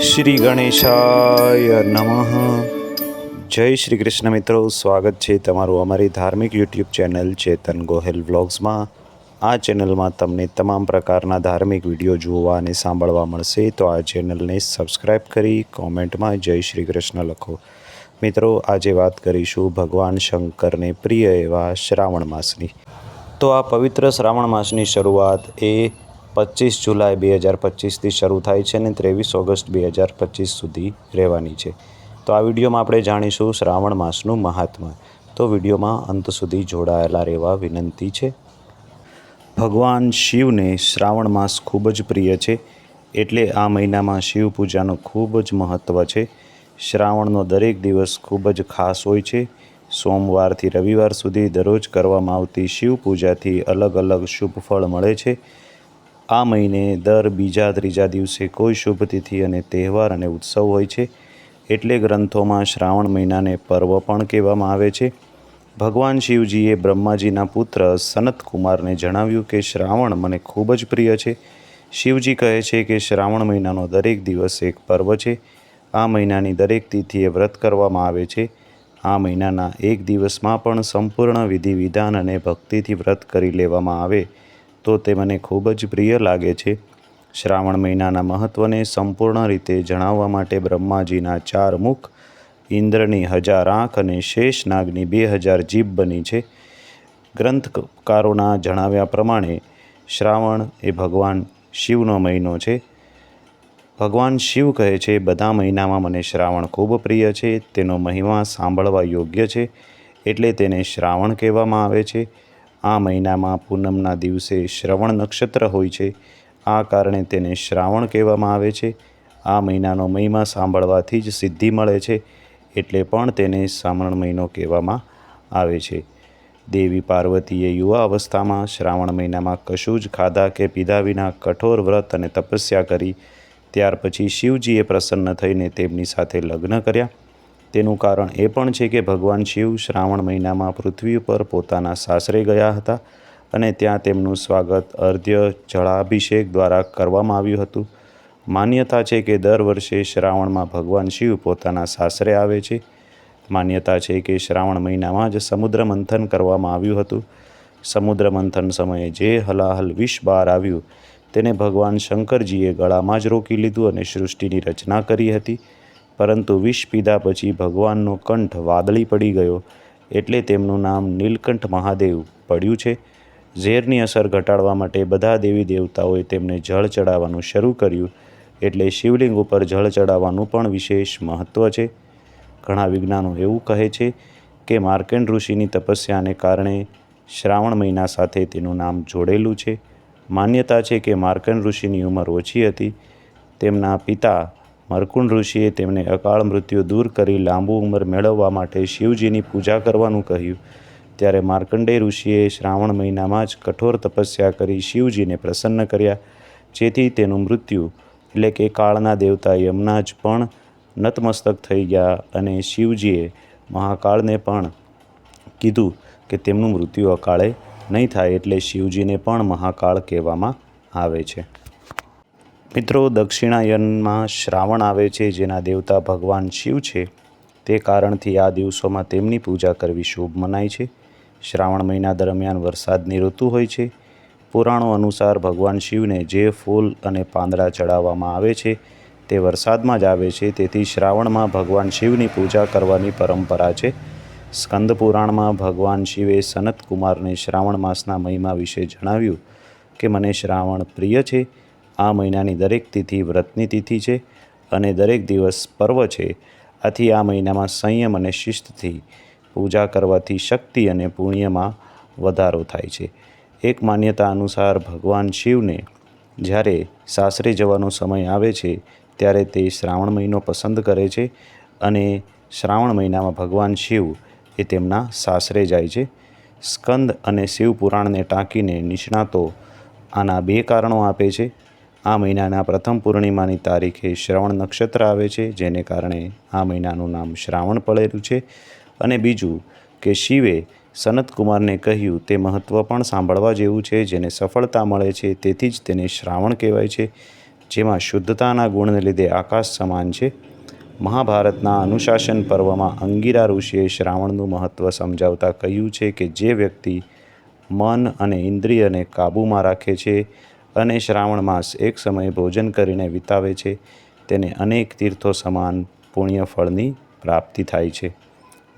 શ્રી ગણેશાય નમઃ. જય શ્રી કૃષ્ણ મિત્રો, સ્વાગત છે તમારું અમારી ધાર્મિક યુટ્યુબ ચેનલ ચેતન ગોહેલ વ્લોગ્સમાં. આ ચેનલમાં તમને તમામ પ્રકારના ધાર્મિક વીડિયો જોવા અને સાંભળવા મળશે. તો આ ચેનલને સબસ્ક્રાઈબ કરી કોમેન્ટમાં જય શ્રી કૃષ્ણ લખો. મિત્રો, આજે વાત કરીશું ભગવાન શંકરને પ્રિય એવા શ્રાવણ માસની. તો આ પવિત્ર શ્રાવણ માસની શરૂઆત એ પચીસ જુલાઈ બે હજાર પચીસથી શરૂ થાય છે અને ત્રેવીસ ઓગસ્ટ બે હજાર પચીસ સુધી રહેવાની છે. તો આ વિડીયોમાં આપણે જાણીશું શ્રાવણ માસનું મહાત્મા. તો વિડીયોમાં અંત સુધી જોડાયેલા રહેવા વિનંતી છે. ભગવાન શિવને શ્રાવણ માસ ખૂબ જ પ્રિય છે, એટલે આ મહિનામાં શિવ પૂજાનું ખૂબ જ મહત્ત્વ છે. શ્રાવણનો દરેક દિવસ ખૂબ જ ખાસ હોય છે. સોમવારથી રવિવાર સુધી દરરોજ કરવામાં આવતી શિવ પૂજાથી અલગ અલગ શુભ ફળ મળે છે. આ મહિને દર બીજા ત્રીજા દિવસે કોઈ શુભ તિથિ અને તહેવાર અને ઉત્સવ હોય છે. એટલે ગ્રંથોમાં શ્રાવણ મહિનાને પર્વ પણ કહેવામાં આવે છે. ભગવાન શિવજીએ બ્રહ્માજીના પુત્ર સનત કુમારને જણાવ્યું કે શ્રાવણ મને ખૂબ જ પ્રિય છે. શિવજી કહે છે કે શ્રાવણ મહિનાનો દરેક દિવસ એક પર્વ છે. આ મહિનાની દરેક તિથિએ વ્રત કરવામાં આવે છે. આ મહિનાના એક દિવસમાં પણ સંપૂર્ણ વિધિ વિધાન અને ભક્તિથી વ્રત કરી લેવામાં આવે, તો તે મને ખૂબ જ પ્રિય લાગે છે. શ્રાવણ મહિનાના મહત્ત્વને સંપૂર્ણ રીતે જણાવવા માટે બ્રહ્માજીના ચાર મુખ, ઇન્દ્રની હજાર આંખ અને શેષ નાગની બે હજાર જીભ બની છે. ગ્રંથકારોના જણાવ્યા પ્રમાણે, શ્રાવણ એ ભગવાન શિવનો મહિનો છે. ભગવાન શિવ કહે છે, બધા મહિનામાં મને શ્રાવણ ખૂબ પ્રિય છે, તેનો મહિમા સાંભળવા યોગ્ય છે, એટલે તેને શ્રાવણ કહેવામાં આવે છે. આ મહિનામાં પૂનમના દિવસે શ્રવણ નક્ષત્ર હોય છે. આ કારણે તેને શ્રાવણ કહેવામાં આવે છે. આ મહિનાનો મહિમા સાંભળવાથી જ સિદ્ધિ મળે છે, એટલે પણ તેને શ્રાવણ મહિનો કહેવામાં આવે છે. દેવી પાર્વતીએ યુવા અવસ્થામાં શ્રાવણ મહિનામાં કશું જ ખાધા કે પીધા વિના કઠોર વ્રત અને તપસ્યા કરી ત્યાર પછી શિવજીએ પ્રસન્ન થઈને તેમની સાથે લગ્ન કર્યા. તેનું કારણ એ પણ છે કે ભગવાન શિવ શ્રાવણ મહિનામાં પૃથ્વી પર પોતાના સાસરે ગયા હતા અને ત્યાં તેમનું સ્વાગત અર્ધ્ય જળાભિષેક દ્વારા કરવામાં આવ્યું હતું. માન્યતા છે કે દર વર્ષે શ્રાવણમાં ભગવાન શિવ પોતાના સાસરે આવે છે. માન્યતા છે કે શ્રાવણ મહિનામાં જ સમુદ્ર મંથન કરવામાં આવ્યું હતું. સમુદ્ર મંથન સમયે જે હલાહલ વિષ બહાર આવ્યું તેને ભગવાન શંકરજીએ ગળામાં જ રોકી લીધું અને સૃષ્ટિની રચના કરી હતી. પરંતુ વિષ પીધા પછી ભગવાનનો કંઠ વાદળી પડી ગયો. એટલે તેમનું નામ નીલકંઠ મહાદેવ પડ્યું છે. ઝેરની અસર ઘટાડવા માટે બધા દેવી દેવતાઓએ તેમને જળ ચડાવવાનું શરૂ કર્યું. એટલે શિવલિંગ ઉપર જળ ચડાવવાનું પણ વિશેષ મહત્ત્વ છે. ઘણા વિજ્ઞાનો એવું કહે છે કે માર્કેન્ડ ઋષિની તપસ્યાને કારણે શ્રાવણ મહિના સાથે તેનું નામ જોડેલું છે. માન્યતા છે કે માર્કંડ ઋષિની ઉંમર ઓછી હતી. તેમના પિતા મરકુંડ ઋષિએ તેમને અકાળ મૃત્યુ દૂર કરી લાંબુ ઉંમર મેળવવા માટે શિવજીની પૂજા કરવાનું કહ્યું. ત્યારે માર્કંડેય ઋષિએ શ્રાવણ મહિનામાં જ કઠોર તપસ્યા કરી શિવજીને પ્રસન્ન કર્યા. જેથી તેનું મૃત્યુ, એટલે કે કાળના દેવતા યમનાજ પણ નતમસ્તક થઈ ગયા અને શિવજીએ મહાકાળને પણ કીધું કે તેમનું મૃત્યુ અકાળે નહીં થાય એટલે શિવજીને પણ મહાકાળ કહેવામાં આવે છે. મિત્રો, દક્ષિણાયનમાં શ્રાવણ આવે છે, જેના દેવતા ભગવાન શિવ છે. તે કારણથી આ દિવસોમાં તેમની પૂજા કરવી શુભ મનાય છે. શ્રાવણ મહિના દરમિયાન વરસાદની ઋતુ હોય છે. પુરાણો અનુસાર ભગવાન શિવને જે ફૂલ અને પાંદડા ચડાવવામાં આવે છે, તે વરસાદમાં જ આવે છે. તેથી શ્રાવણમાં ભગવાન શિવની પૂજા કરવાની પરંપરા છે. સ્કંદ પુરાણમાં ભગવાન શિવે સનત કુમારને શ્રાવણ માસના મહિમા વિશે જણાવ્યું કે, મને શ્રાવણ પ્રિય છે. આ મહિનાની દરેક તિથિ વ્રતની તિથિ છે અને દરેક દિવસ પર્વ છે. આથી આ મહિનામાં સંયમ અને શિસ્તથી પૂજા કરવાથી શક્તિ અને પુણ્યમાં વધારો થાય છે. એક માન્યતા અનુસાર ભગવાન શિવને જ્યારે સાસરે જવાનો સમય આવે છે, ત્યારે તે શ્રાવણ મહિનો પસંદ કરે છે અને શ્રાવણ મહિનામાં ભગવાન શિવ એ તેમના સાસરે જાય છે. સ્કંદ અને શિવ પુરાણને ટાંકીને નિષ્ણાતો આના બે કારણો આપે છે. આ મહિનાના પ્રથમ પૂર્ણિમાની તારીખે શ્રવણ નક્ષત્ર આવે છે, જેને કારણે આ મહિનાનું નામ શ્રાવણ પડેલું છે. અને બીજું કે શિવે સનતકુમારને કહ્યું, તે મહત્ત્વ પણ સાંભળવા જેવું છે, જેને સફળતા મળે છે, તેથી જ તેને શ્રાવણ કહેવાય છે, જેમાં શુદ્ધતાના ગુણને લીધે આકાશ સમાન છે. મહાભારતના અનુશાસન પર્વમાં અંગીરા ઋષિએ શ્રાવણનું મહત્ત્વ સમજાવતા કહ્યું છે કે જે વ્યક્તિ મન અને ઇન્દ્રિયને કાબૂમાં રાખે છે અને શ્રાવણ માસ એક સમયે ભોજન કરીને વિતાવે છે, તેને અનેક તીર્થો સમાન પુણ્ય ફળની પ્રાપ્તિ થાય છે.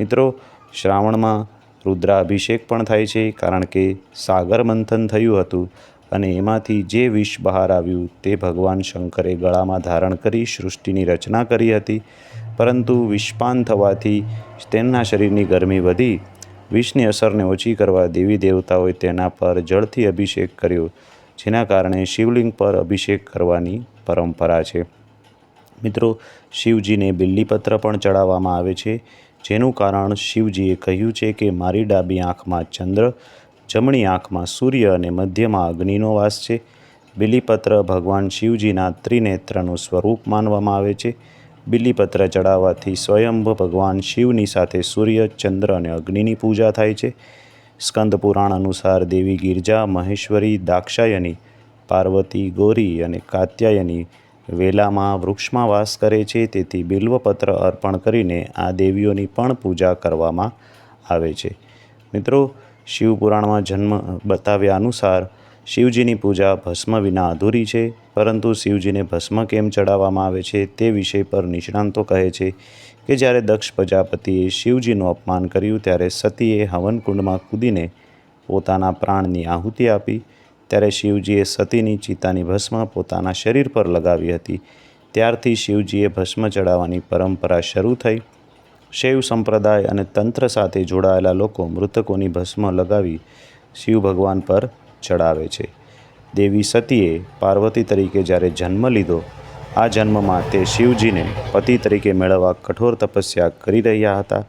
મિત્રો, શ્રાવણમાં રુદ્રાભિષેક પણ થાય છે કારણ કે સાગર મંથન થયું હતું અને એમાંથી જે વિષ બહાર આવ્યું તે ભગવાન શંકરે ગળામાં ધારણ કરી સૃષ્ટિની રચના કરી હતી. પરંતુ વિષપાન થવાથી તેમના શરીરની ગરમી વધી. વિષની અસરને ઓછી કરવા દેવી દેવતાઓએ તેના પર જળથી અભિષેક કર્યો, જેના કારણે શિવલિંગ પર અભિષેક કરવાની પરંપરા છે. મિત્રો, શિવજીને બિલ્લીપત્ર પણ ચડાવવામાં આવે છે, જેનું કારણ શિવજીએ કહ્યું છે કે મારી ડાબી આંખમાં ચંદ્ર જમણી આંખમાં સૂર્ય અને મધ્યમાં અગ્નિનો વાસ છે. બિલીપત્ર ભગવાન શિવજીના ત્રિનેત્રનું સ્વરૂપ માનવામાં આવે છે. બિલીપત્ર ચડાવવાથી સ્વયંભ ભગવાન શિવની સાથે સૂર્ય, ચંદ્ર અને અગ્નિની પૂજા થાય છે. સ્કંદ પુરાણ અનુસાર દેવી ગિરજા, મહેશ્વરી દાક્ષાયની પાર્વતી, ગોરી અને કાત્યાયની વેલામાં વૃક્ષમાં વાસ કરે છે. તેથી બિલ્વપત્ર અર્પણ કરીને આ દેવીઓની પણ પૂજા કરવામાં આવે છે. મિત્રો શિવપુરાણમાં જન્મ બતાવ્યા અનુસાર શિવજીની પૂજા ભસ્મ વિના અધૂરી છે, પરંતુ શિવજીને ભસ્મ કેમ ચડાવવામાં આવે છે તે વિષય પર નિષ્ણાંતો કહે છે કે જ્યારે દક્ષ પ્રજાપતિએ શિવજીનું અપમાન કર્યું ત્યારે સતીએ હવનકુંડમાં કૂદીને પોતાના પ્રાણની આહુતિ આપી. ત્યારે શિવજીએ સતીની ચિતાની ભસ્મ પોતાના શરીર પર લગાવી હતી. ત્યારથી શિવજીએ ભસ્મ ચડાવવાની પરંપરા શરૂ થઈ. શૈવ સંપ્રદાય અને તંત્ર સાથે જોડાયેલા લોકો મૃતકોની ભસ્મ લગાવી શિવ ભગવાન પર ચડાવે છે. દેવી સતીએ પાર્વતી તરીકે જ્યારે જન્મ લીધો, આ જન્મમાં તે શિવજીને પતિ તરીકે મેળવવા કઠોર તપસ્યા કરી રહ્યા હતા.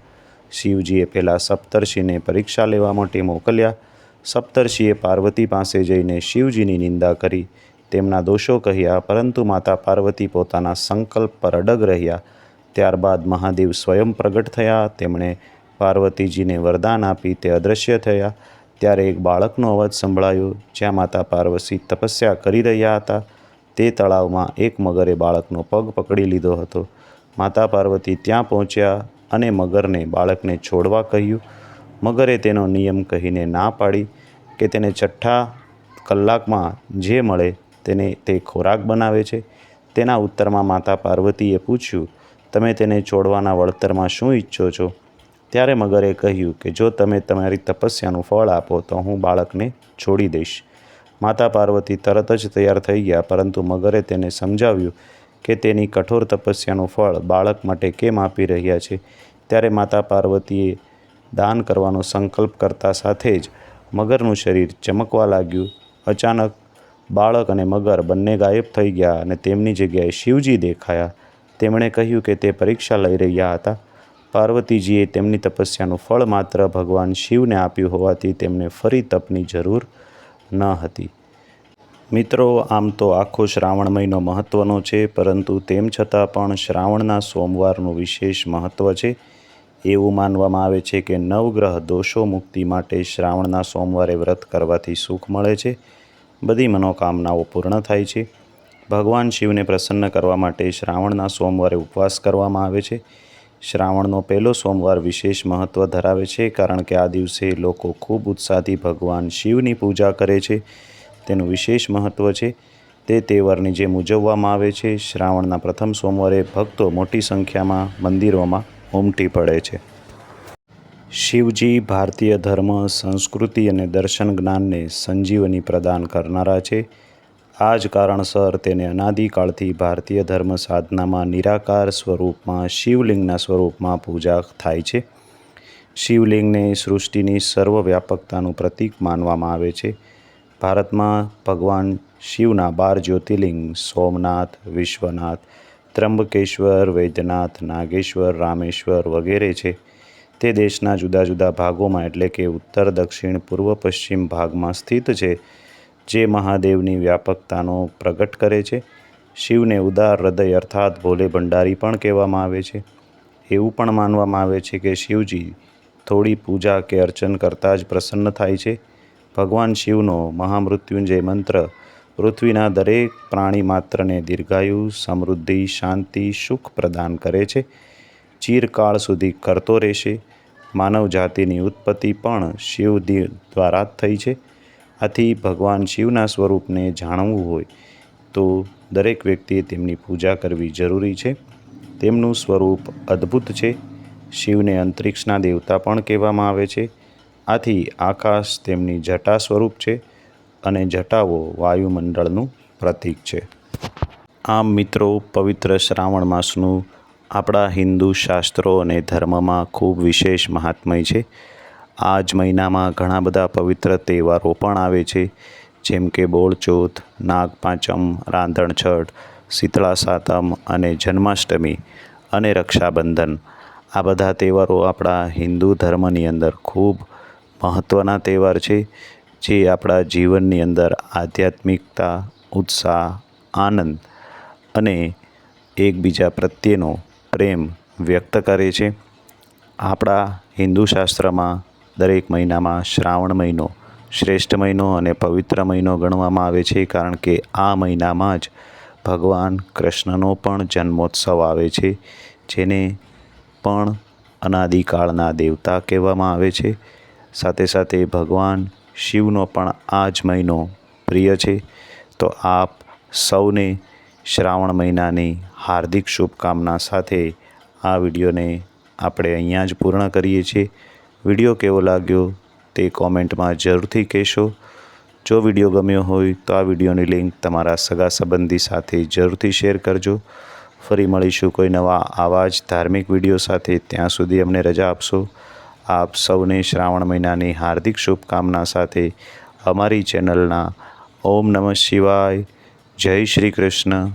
શિવજીએ પહેલાં સપ્તર્ષિને પરીક્ષા લેવા માટે મોકલ્યા. સપ્તર્ષિએ પાર્વતી પાસે જઈને શિવજીની નિંદા કરી. તેમના દોષો કહ્યા, પરંતુ માતા પાર્વતી પોતાના સંકલ્પ પર અડગ રહ્યા. ત્યારબાદ મહાદેવ સ્વયં પ્રગટ થયા, તેમણે પાર્વતીજીને વરદાન આપી તે અદૃશ્ય થયા. ત્યારે એક બાળકનો અવાજ સંભળાયો, જ્યાં માતા પાર્વતી તપસ્યા કરી રહ્યા હતા. તે તળાવમાં એક મગરે બાળકનો પગ પકડી લીધો હતો. માતા પાર્વતી ત્યાં પહોંચ્યા અને મગરને બાળકને છોડવા કહ્યું. મગરે તેનો નિયમ કહીને ના પાડી કે તેને છઠ્ઠા કલાકમાં જે મળે તેને તે ખોરાક બનાવે છે. તેના ઉત્તરમાં માતા પાર્વતીએ પૂછ્યું તમે તેને છોડવાના વળતરમાં શું ઈચ્છો છો? ત્યારે મગરે કહ્યું કે, જો તમે તમારી તપસ્યાનું ફળ આપો, તો હું બાળકને છોડી દઈશ. માતા પાર્વતી તરત જ તૈયાર થઈ ગયા, પરંતુ મગરે તેને સમજાવ્યું કે તેની કઠોર તપસ્યાનું ફળ બાળક માટે કેમ આપી રહ્યા છે? ત્યારે માતા પાર્વતીએ દાન કરવાનો સંકલ્પ કરતા સાથે જ મગરનું શરીર ચમકવા લાગ્યું. અચાનક બાળક અને મગર બંને ગાયબ થઈ ગયા અને તેમની જગ્યાએ શિવજી દેખાયા. તેમણે કહ્યું કે તે પરીક્ષા લઈ રહ્યા હતા. પાર્વતીજીએ તેમની તપસ્યાનું ફળ માત્ર ભગવાન શિવને આપ્યું હોવાથી તેમને ફરી તપની જરૂર ન હતી. મિત્રો, આમ તો આખો શ્રાવણ મહિનો મહત્ત્વનો છે, પરંતુ તેમ છતાં પણ શ્રાવણના સોમવારનું વિશેષ મહત્ત્વ છે. એવું માનવામાં આવે છે કે નવગ્રહ દોષો મુક્તિ માટે શ્રાવણના સોમવારે વ્રત કરવાથી સુખ મળે છે. બધી મનોકામનાઓ પૂર્ણ થાય છે. ભગવાન શિવને પ્રસન્ન કરવા માટે શ્રાવણના સોમવારે ઉપવાસ કરવામાં આવે છે. શ્રાવણનો પહેલો સોમવાર વિશેષ મહત્ત્વ ધરાવે છે કારણ કે આ દિવસે લોકો ખૂબ ઉત્સાહથી ભગવાન શિવની પૂજા કરે છે. તેનું વિશેષ મહત્ત્વ છે. તે તહેવારની જેમ ઉજવવામાં આવે છે. શ્રાવણના પ્રથમ સોમવારે ભક્તો મોટી સંખ્યામાં મંદિરોમાં ઉમટી પડે છે. શિવજી ભારતીય ધર્મ, સંસ્કૃતિ અને દર્શન જ્ઞાનને સંજીવની પ્રદાન કરનારા છે. આ જ કારણસર તેને અનાદિકાળથી ભારતીય ધર્મ સાધનામાં નિરાકાર સ્વરૂપમાં શિવલિંગના સ્વરૂપમાં પૂજા થાય છે. શિવલિંગને સૃષ્ટિની સર્વવ્યાપકતાનું પ્રતીક માનવામાં આવે છે. ભારતમાં ભગવાન શિવના બાર જ્યોતિર્લિંગ સોમનાથ, વિશ્વનાથ ત્રંબકેશ્વર વૈદ્યનાથ, નાગેશ્વર, રામેશ્વર વગેરે છે. તે દેશના જુદા જુદા ભાગોમાં એટલે કે ઉત્તર, દક્ષિણ, પૂર્વ, પશ્ચિમ ભાગમાં સ્થિત છે. જે મહાદેવની વ્યાપકતાનો પ્રગટ કરે છે. શિવને ઉદાર હૃદય અર્થાત ભોલે ભંડારી પણ કહેવામાં આવે છે. એવું પણ માનવામાં આવે છે કે શિવજી થોડી પૂજા કે અર્ચન કરતાં જ પ્રસન્ન થાય છે. ભગવાન શિવનો મહામૃત્યુંજય મંત્ર પૃથ્વીના દરેક પ્રાણી માત્રને દીર્ઘાયુ, સમૃદ્ધિ, શાંતિ, સુખ પ્રદાન કરે છે. ચિરકાળ સુધી કરતો રહેશે. માનવ જાતિની ઉત્પત્તિ પણ શિવ દ્વારા જ થઈ છે. આથી ભગવાન શિવના સ્વરૂપને જાણવું હોય તો દરેક વ્યક્તિએ તેમની પૂજા કરવી જરૂરી છે. તેમનું સ્વરૂપ અદ્ભુત છે. શિવને અંતરિક્ષના દેવતા પણ કહેવામાં આવે છે. આથી આકાશ તેમની જટા સ્વરૂપ છે અને જટાઓ વાયુમંડળનું પ્રતીક છે. આમ મિત્રો, પવિત્ર શ્રાવણ માસનું આપણા હિન્દુ શાસ્ત્રો અને ધર્મમાં ખૂબ વિશેષ મહાત્મય છે. આ જ મહિનામાં ઘણા બધા પવિત્ર તહેવારો પણ આવે છે. જેમ કે બોળચોથ, નાગપાંચમ, રાંધણછઠ શીતળા સાતમ અને જન્માષ્ટમી અને રક્ષાબંધન. આ બધા તહેવારો આપણા હિન્દુ ધર્મની અંદર ખૂબ મહત્ત્વના તહેવાર છે, જે આપણા જીવનની અંદર આધ્યાત્મિકતા, ઉત્સાહ, આનંદ અને એકબીજા પ્રત્યેનો પ્રેમ વ્યક્ત કરે છે. આપણા હિન્દુ શાસ્ત્રમાં દરેક મહિનામાં શ્રાવણ મહિનો, શ્રેષ્ઠ મહિનો અને પવિત્ર મહિનો ગણવામાં આવે છે કારણ કે આ મહિનામાં જ ભગવાન કૃષ્ણનો પણ જન્મોત્સવ આવે છે, જેને પણ અનાદિકાળના દેવતા કહેવામાં આવે છે. સાથે સાથે ભગવાન શિવનો પણ આ જ મહિનો પ્રિય છે. તો આપ સૌને શ્રાવણ મહિનાની હાર્દિક શુભકામના સાથે આ વિડીયોને આપણે અહીંયા જ પૂર્ણ કરીએ છીએ. વીડિયો કેવો લાગ્યો તે કોમેન્ટમાં જરૂરથી કહેશો. જો વીડિયો ગમ્યો હોય તો આ વિડીયોની લિંક તમારા સગા સંબંધી સાથે જરૂરથી શેર કરજો. ફરી મળીશું કોઈ નવા આવા જ ધાર્મિક વીડિયો સાથે. ત્યાં સુધી અમને રજા આપશો. આપ સૌને શ્રાવણ મહિનાની હાર્દિક શુભકામના સાથે અમારી ચેનલના ઓમ નમઃ શિવાય. જય શ્રી કૃષ્ણ.